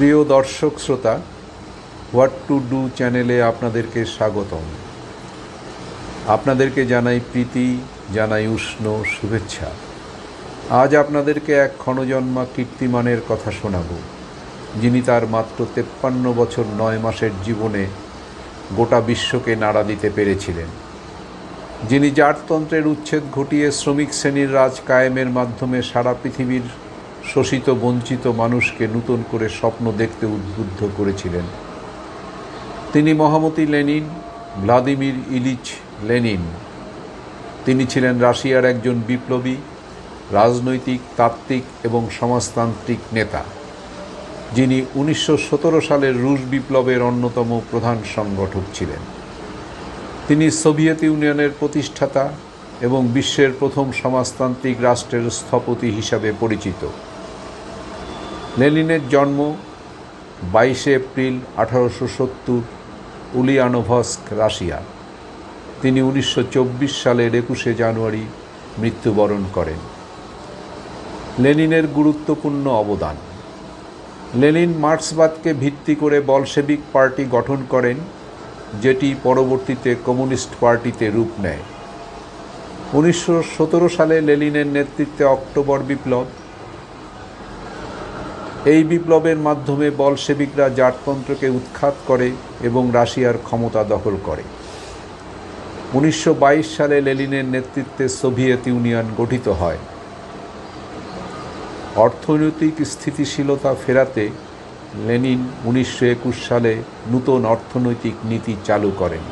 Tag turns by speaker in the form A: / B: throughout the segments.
A: প্রিয় দর্শক শ্রোতা, হোয়াট টু ডু চ্যানেলে আপনাদেরকে স্বাগতম। আপনাদেরকে জানাই প্রীতি, জানাই উষ্ণ শুভেচ্ছা। আজ আপনাদেরকে এক ক্ষণজন্মা কীর্তিমানের কথা শোনাব, যিনি তার মাত্র তেপ্পান্ন বছর নয় মাসের জীবনে গোটা বিশ্বকে নাড়া দিতে পেরেছিলেন। যিনি জাটতন্ত্রের উচ্ছেদ ঘটিয়ে শ্রমিক শ্রেণির রাজ কায়েমের মাধ্যমে সারা পৃথিবীর শোষিত, বঞ্চিত মানুষকে নূতন করে স্বপ্ন দেখতে উদ্বুদ্ধ করেছিলেন। তিনি মহামতি লেনিন, ভ্লাদিমির ইলিচ লেনিন। তিনি ছিলেন রাশিয়ার একজন বিপ্লবী, রাজনৈতিক, তাত্ত্বিক এবং সমাজতান্ত্রিক নেতা, যিনি উনিশশো সতেরো সালের রুশ বিপ্লবের অন্যতম প্রধান সংগঠক ছিলেন। তিনি সোভিয়েত ইউনিয়নের প্রতিষ্ঠাতা এবং বিশ্বের প্রথম সমাজতান্ত্রিক রাষ্ট্রের স্থপতি হিসাবে পরিচিত। লেনিনের জন্ম বাইশে এপ্রিল আঠারোশো সত্তর উলিয়ানোভস্ক, রাশিয়া। তিনি উনিশশো চব্বিশ সালের একুশে জানুয়ারি মৃত্যুবরণ করেন। লেনিনের গুরুত্বপূর্ণ অবদান। লেনিন মার্ক্সবাদকে ভিত্তি করে বলশেবিক পার্টি গঠন করেন, যেটি পরবর্তীতে কমিউনিস্ট পার্টিতে রূপ নেয়। উনিশশো সতেরো সালে লেনিনের নেতৃত্বে অক্টোবর বিপ্লব এই বিপ্লবের মাধ্যমে বলশেবিকরা জাটতন্ত্রকে উৎখাত করে এবং রাশিয়ার ক্ষমতা দখল করে। উনিশশো বাইশ সালে লেনিনের নেতৃত্বে সোভিয়েত ইউনিয়ন গঠিত হয়। অর্থনৈতিক স্থিতিশীলতা ফেরাতে লেনিন উনিশশো একুশ সালে নূতন অর্থনৈতিক নীতি চালু করেন।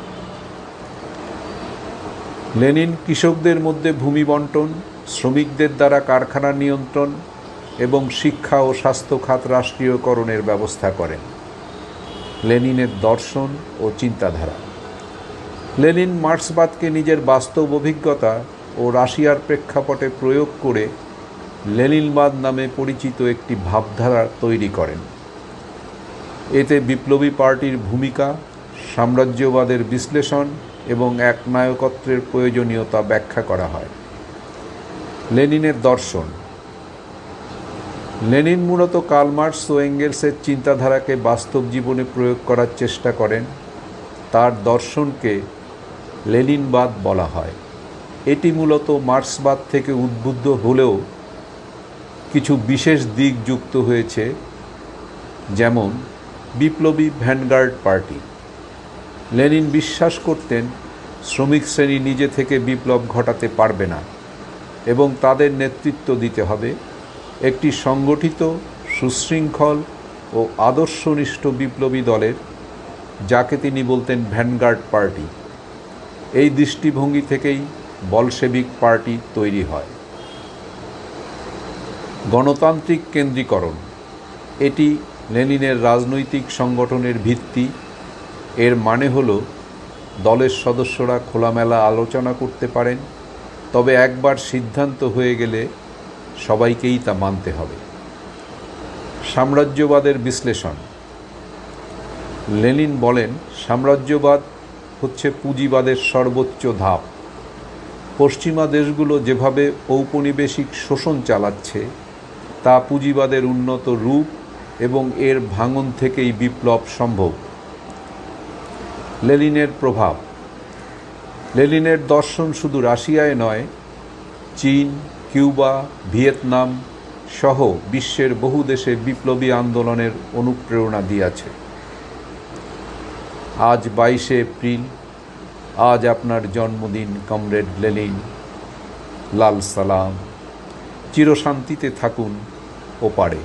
A: লেনিন কৃষকদের মধ্যে ভূমি বন্টন, শ্রমিকদের দ্বারা কারখানা নিয়ন্ত্রণ এবং শিক্ষা ও স্বাস্থ্য খাত রাষ্ট্রীয়করণের ব্যবস্থা করেন। লেনিনের দর্শন ও চিন্তাধারা। লেনিন মার্ক্সবাদকে নিজের বাস্তব অভিজ্ঞতা ও রাশিয়ার প্রেক্ষাপটে প্রয়োগ করে লেনিনবাদ নামে পরিচিত একটি ভাবধারা তৈরি করেন। এতে বিপ্লবী পার্টির ভূমিকা, সাম্রাজ্যবাদের বিশ্লেষণ এবং এক নায়কত্বের প্রয়োজনীয়তা ব্যাখ্যা করা হয়। লেনিনের দর্শন লেনিন মূলত কালমার্স ও এঙ্গেলসের চিন্তাধারাকে বাস্তব জীবনে প্রয়োগ করার চেষ্টা করেন। তার দর্শনকে লেনিনবাদ বলা হয়। এটি মূলত মার্ক্সবাদ থেকে উদ্বুদ্ধ হলেও কিছু বিশেষ দিক যুক্ত হয়েছে, যেমন বিপ্লবী ভ্যানগার্ড পার্টি। লেনিন বিশ্বাস করতেন, শ্রমিক শ্রেণি নিজে থেকে বিপ্লব ঘটাতে পারবে না এবং তাদের নেতৃত্ব দিতে হবে। একটি সংগঠিত, সুশৃঙ্খল ও আদর্শনিষ্ঠ বিপ্লবী দলের, যাকে তিনি বলতেন ভ্যানগার্ড পার্টি। এই দৃষ্টিভঙ্গি থেকেই বলশেবিক পার্টি তৈরি হয়। গণতান্ত্রিক কেন্দ্রীকরণ। এটি লেনিনের রাজনৈতিক সংগঠনের ভিত্তি। এর মানে হল, দলের সদস্যরা খোলামেলা আলোচনা করতে পারেন, তবে একবার সিদ্ধান্ত হয়ে গেলে সবাইকেই তা মানতে হবে। সাম্রাজ্যবাদের বিশ্লেষণ। লেনিন বলেন, সাম্রাজ্যবাদ হচ্ছে পুঁজিবাদের সর্বোচ্চ ধাপ। পশ্চিমা দেশগুলো যেভাবে ঔপনিবেশিক শোষণ চালাচ্ছে, তা পুঁজিবাদের উন্নত রূপ এবং এর ভাঙন থেকেই বিপ্লব সম্ভব। লেনিনের প্রভাব। লেনিনের দর্শন শুধু রাশিয়ায় নয়, চীন কিউবা, ভিয়েতনাম সহ বিশ্বের বহু দেশে বিপ্লবী আন্দোলনের অনুপ্রেরণা দিয়েছে। আজ বাইশে এপ্রিল, আজ আপনার জন্মদিন, কমরেড লেলিন লাল সালাম। চিরশান্তিতে থাকুন ওপারে।